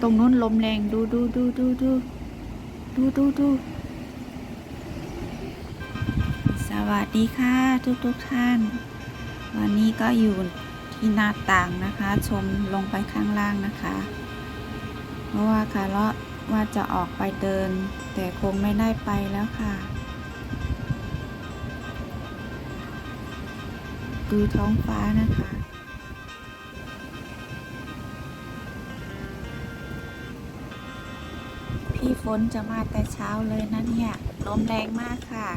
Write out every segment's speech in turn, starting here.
ตรงนู้นลมแรงดูดูดูดูดูดูดูดูสวัสดีค่ะทุกทุกท่าน วันนี้ก็อยู่ที่หน้าต่างนะคะ ชมลงไปข้างล่างนะคะ เพราะว่าคาร์ลว่าจะออกไปเดิน แต่คงไม่ได้ไปแล้วค่ะ ดูท้องฟ้านะคะ ฝนจะมาแต่เช้าเลยนะเนี่ยลมแรงมากค่ะ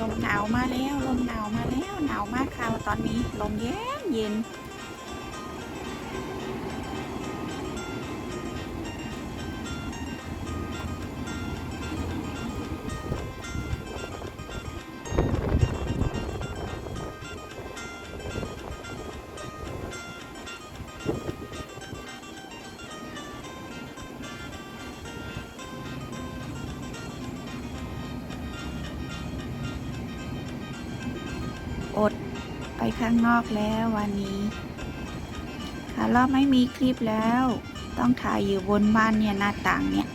ลมหนาวมาแล้ว ลมหนาวมาแล้ว หนาวมากค่ะ ตอนนี้ลมเย็นเย็น ไปข้างนอกแล้ววันนี้ค่ะเราไม่มีคลิปแล้ว ต้องถ่ายอยู่บนบ้านเนี่ยหน้าต่างเนี่ย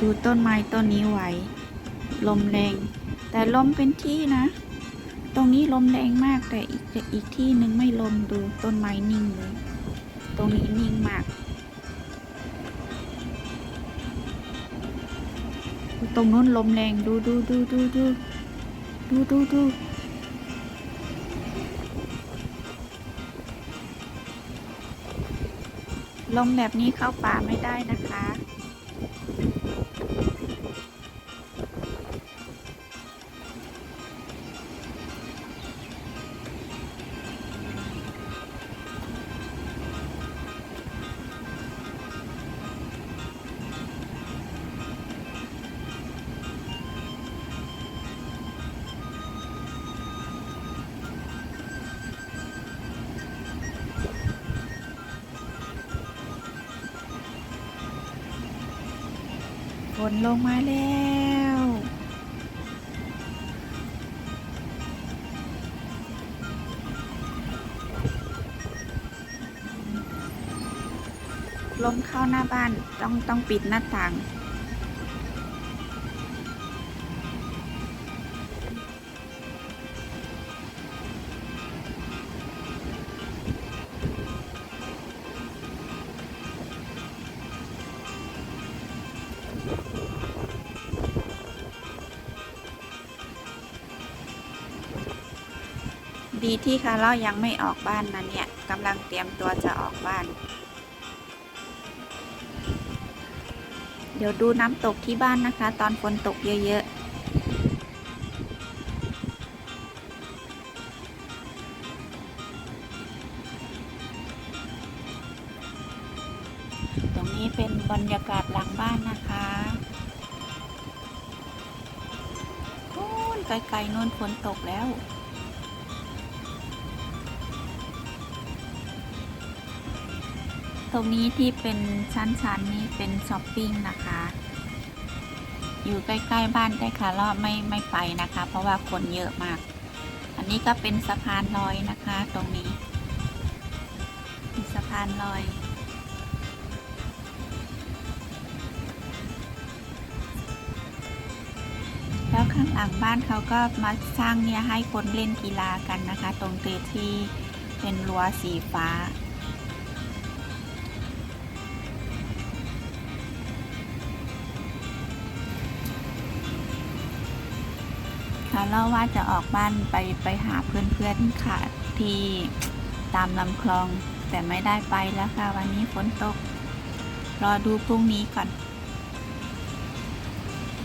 ดูต้นไม้ต้นนี้ไหว ลมแรง แต่ลมเป็นที่นะ ตรงนี้ลมแรงมากแต่อีกแต่อีกที่หนึ่งไม่ลมดูต้นไม้นิ่งเลย ตรงนี้นิ่งมาก ตรงนู้นลมแรงดูดูดูดูดูดูดูดูลมแบบนี้เข้าป่าไม่ได้นะคะ นลงมาแล้ว ลมเข้าหน้าบ้านต้องต้องปิดหน้าต่าง ที่คาร์ลยังไม่ออกบ้านนะเนี่ยกำลังเตรียมตัวจะออกบ้าน เดี๋ยวดูน้ำตกที่บ้านนะคะ ตอนฝนตกเยอะๆตรงนี้เป็นบรรยากาศหลังบ้านนะคะโอ้นไกลๆน่นฝนตกแล้ว ตรงนี้ที่เป็นชั้นๆนี้เป็นช้อปปิ้งนะคะ อยู่ใกล้ๆบ้านได้ค่ะรอบไม่ไม่ไปนะคะ เพราะว่าคนเยอะมาก อันนี้ก็เป็นสะพานลอยนะคะ ตรงนี้มีสะพานลอย แล้วข้างหลังบ้านเขาก็มาสร้างเนี่ยให้คนเล่นกีฬากันนะคะ ตรงเตที่เป็นรั้วสีฟ้า ค่ะเล่าว่าจะออกบ้านไปไปหาเพื่อนๆค่ะ ที่ตามลำคลอง แต่ไม่ได้ไปแล้วค่ะ วันนี้ฝนตก รอดูพรุ่งนี้ก่อน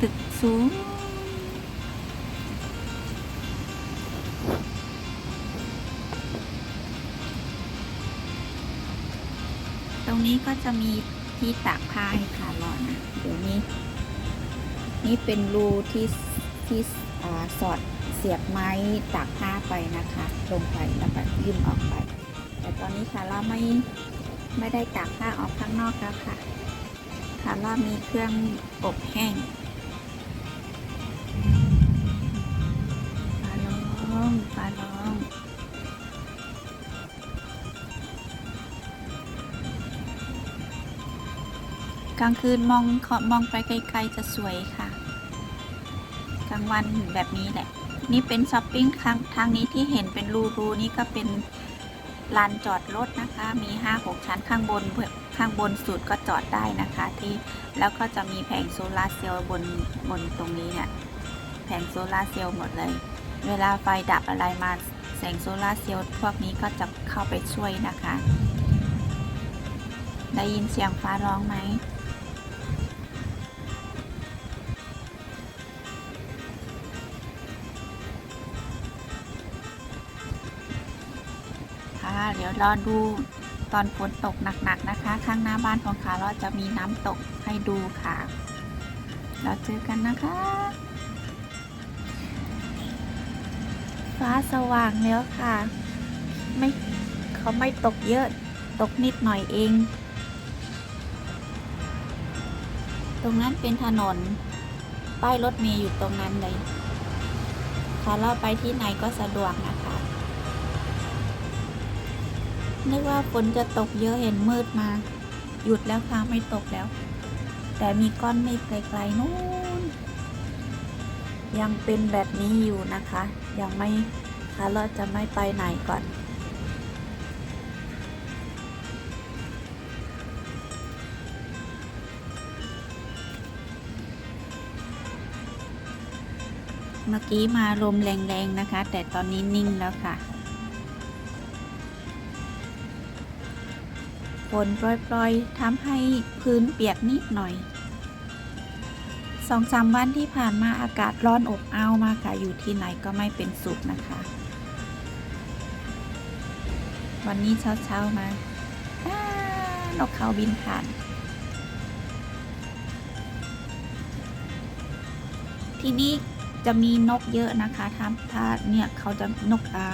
ตึกสูงตรงนี้ก็จะมีที่ตากผ้าให้ค่ะรอนะ เดี๋ยวนี้ นี่เป็นรูที่ที่ สอดเสียบไม้ตากผ้าไปนะคะลงไปแล้วก็ยื่นออกไป แต่ตอนนี้ค่ะเราไม่ไม่ได้ตากผ้าออกข้างนอกแล้วค่ะค่ะเรามีเครื่องอบแห้งปลาลองปลาลองกลางคืนมองมองไปไกลๆจะสวยค่ะ กลางวันแบบนี้แหละ นี่เป็นช้อปปิ้งทางทางนี้ที่เห็นเป็นรูๆนี่ก็เป็นลานจอดรถนะคะ มีห้าหกชั้นข้างบนเพื่อข้างบนสุดก็จอดได้นะคะที่แล้วก็จะมีแผงโซลาร์เซลล์บนบนตรงนี้เนี่ยแผงโซลาร์เซลล์หมดเลย เวลาไฟดับอะไรมาแสงโซลาร์เซลล์พวกนี้ก็จะเข้าไปช่วยนะคะ ได้ยินเสียงฟ้าร้องไหม เดี๋ยวรอดูตอนฝนตกหนักๆนะคะ ข้างหน้าบ้านของขาเราจะมีน้ำตกให้ดูค่ะเราเจอกันนะคะ ฟ้าสว่างแล้วค่ะ ไม่เขาไม่ตกเยอะตกนิดหน่อยเอง ตรงนั้นเป็นถนน ป้ายรถเมย์อยู่ตรงนั้นเลยค่ะเราไปที่ไหนก็สะดวกนะคะ นึกว่าฝนจะตกเยอะเห็นมืดมา หยุดแล้วค่ะไม่ตกแล้ว แต่มีก้อนเมฆไกลๆนู้นยังเป็นแบบนี้อยู่นะคะ ยังไม่ค่ะเราจะไม่ไปไหนก่อน เมื่อกี้มาลมแรงๆนะคะ แต่ตอนนี้นิ่งแล้วค่ะ นโปรยๆทำให้พื้นเปียกนิดหน่อยสองสามวันที่ผ่านมาอากาศร้อนอบอ้าวมากค่ะ อยู่ที่ไหนก็ไม่เป็นสุขนะคะ วันนี้เช้าๆมานกเขาบินผ่าน ที่นี่จะมีนกเยอะนะคะถ้าถ้าเนี่ยเขาจะนกอ่า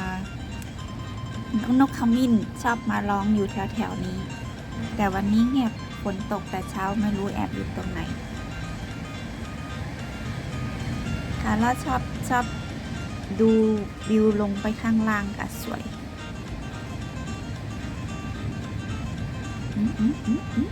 นกขมิ้นชอบมาร้องอยู่แถวๆนี้ แต่วันนี้เงียบฝนตกแต่เช้าไม่รู้แอบอยู่ตรงไหนค่ะแล้วชอบชอบดูวิวลงไปข้างล่างค่ะสวยอืมอืมอืมอืม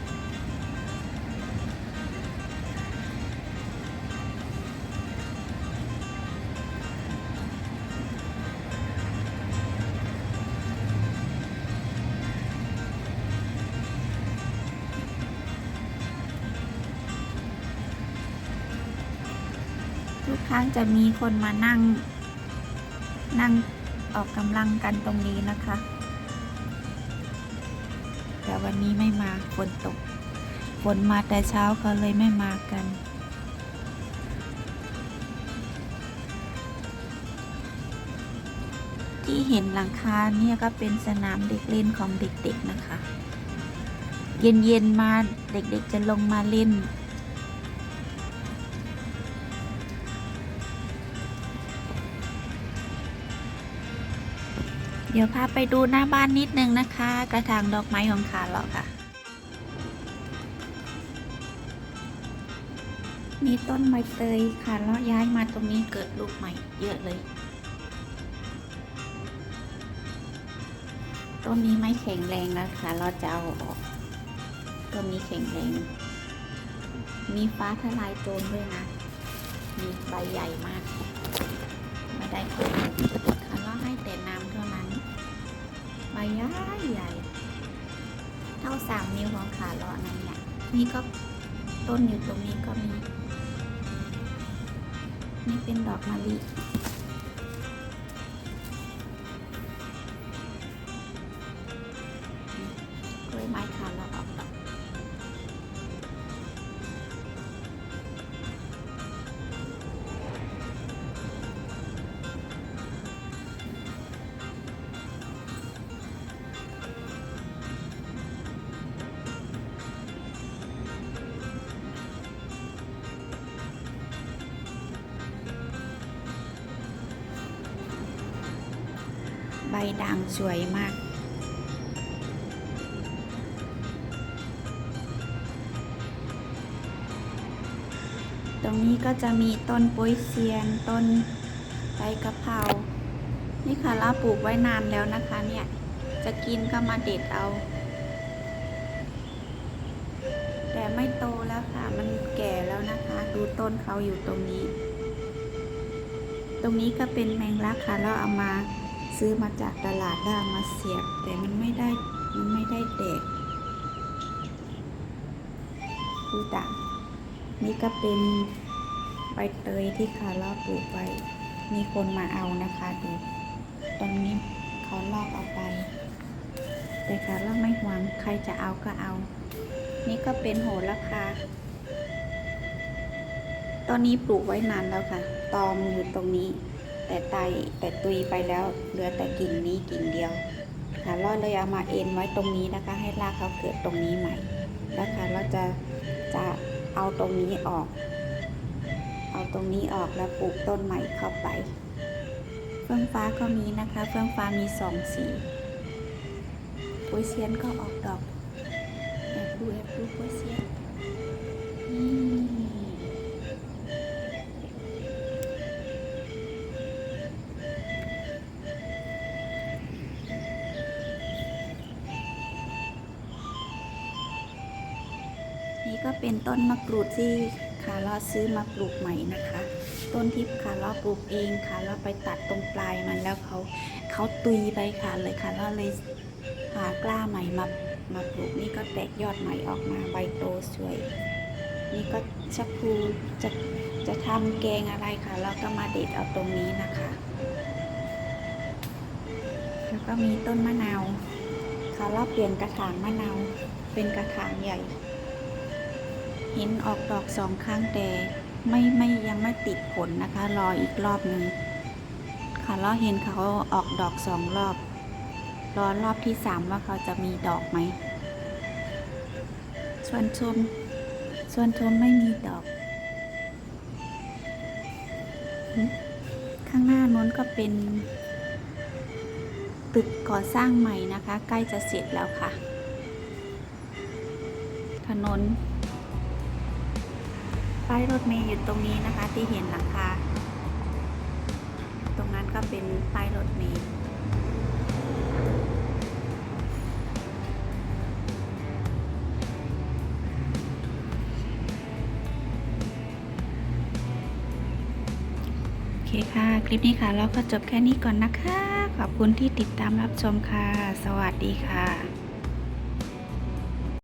ทุกครั้งจะมีคนมานั่ง นั่งออกกำลังกันตรงนี้นะคะ แต่วันนี้ไม่มาฝนตกฝนมาแต่เช้าก็เลยไม่มากัน ที่เห็นหลังคาเนี่ยก็เป็นสนามเด็กเล่นของเด็กๆนะคะ เย็นๆมาเด็กๆจะลงมาเล่น เดี๋ยวพาไปดูหน้าบ้านนิดนึงนะคะ กระถางดอกไม้ของขารอกค่ะมีต้นไม้เตยค่ะแล้วย้ายมาตรงนี้เกิดลูกใหม่เยอะเลย ต้นนี้ไม่แข็งแรงแล้วค่ะเราจะเอาออก ต้นนี้แข็งแรง มีฟ้าทลายโจรด้วยนะ มีใบใหญ่มาก ไม่ได้ผลค่ะเราให้แต่น้ำเท่านั้น ใบใหญ่ใหญ่เท่าสามนิ้วของขาเลาะนั่นเนี่ยนี่ก็ต้นอยู่ตรงนี้ก็มี นี่เป็นดอกมะลิ ใบด่างสวยมากตรงนี้ก็จะมีต้นปุ้ยเซียนต้นใบกะเพรา นี่ค่ะเราปลูกไว้นานแล้วนะคะเนี่ย จะกินก็มาเด็ดเอา แต่ไม่โตแล้วค่ะ มันแก่แล้วนะคะ ดูต้นเขาอยู่ตรงนี้ ตรงนี้ก็เป็นแมงลักค่ะ เราเอามา ซื้อมาจากตลาดแล้มาเสียบ แต่มันไม่ได้ มันไม่ได้แตกดูต่างนี่ก็เป็นใบเตยที่คาร่าปลูกไว้ มีคนมาเอานะคะดูตรงนี้เขาลอกเอาไป แต่คาร่าไม่หวังใครจะเอาก็เอา นี่ก็เป็นโหระพาตอนนี้ปลูกไว้นานแล้วค่ะ ตอมอยู่ตรงนี้ แต่ไตแต่ตุยไปแล้วเหลือแต่กิ่งนี้กิ่งเดียวค่ะเราเลยเอามาเอ็นไว้ตรงนี้นะคะ ให้รากเขาเกิดตรงนี้ใหม่แล้วค่ะเราจะจะเอาตรงนี้ออก เอาตรงนี้ออกแล้วปลูกต้นใหม่เข้าไป เฟื่องฟ้าก็มีนะคะ เฟื่องฟ้ามีสองสีปุยเซียนก็ออกดอกแอบดูแอบดูปุยเซียน ก็เป็นต้นมะกรูดที่คาร่าซื้อมาปลูกใหม่นะคะ ต้นที่คาร่าปลูกเองค่ะเราไปตัดตรงปลายมันแล้วเขาเขาตุยไปค่ะเลยค่ะเราเลยหากล้าใหม่มามาปลูกนี่ก็แตกยอดใหม่ออกมาใบโตสวย นี่ก็ชักพูจะจะทำแกงอะไรค่ะเราก็มาเด็ดเอาตรงนี้นะคะ แล้วก็มีต้นมะนาวค่ะเราเปลี่ยนกระถางมะนาวเป็นกระถางใหญ่ เห็นออกดอกสองครั้งแต่ไม่ไม่ยังไม่ติดผลนะคะ รออีกรอบหนึ่งค่ะเราเห็นเขาออกดอกสองรอบ รอรอบที่สามว่าเขาจะมีดอกไหมส่วนชมส่วนชมไม่มีดอก ข้างหน้าน้นก็เป็นตึกก่อสร้างใหม่นะคะ ใกล้จะเสร็จแล้วค่ะ ถนน ป้ายรถเมย์อยู่ตรงนี้นะคะที่เห็นหลังคา ตรงนั้นก็เป็นป้ายรถเมย์โอเคค่ะ คลิปนี้ค่ะ เราก็จบแค่นี้ก่อนนะคะ ขอบคุณที่ติดตามรับชมค่ะ สวัสดีค่ะ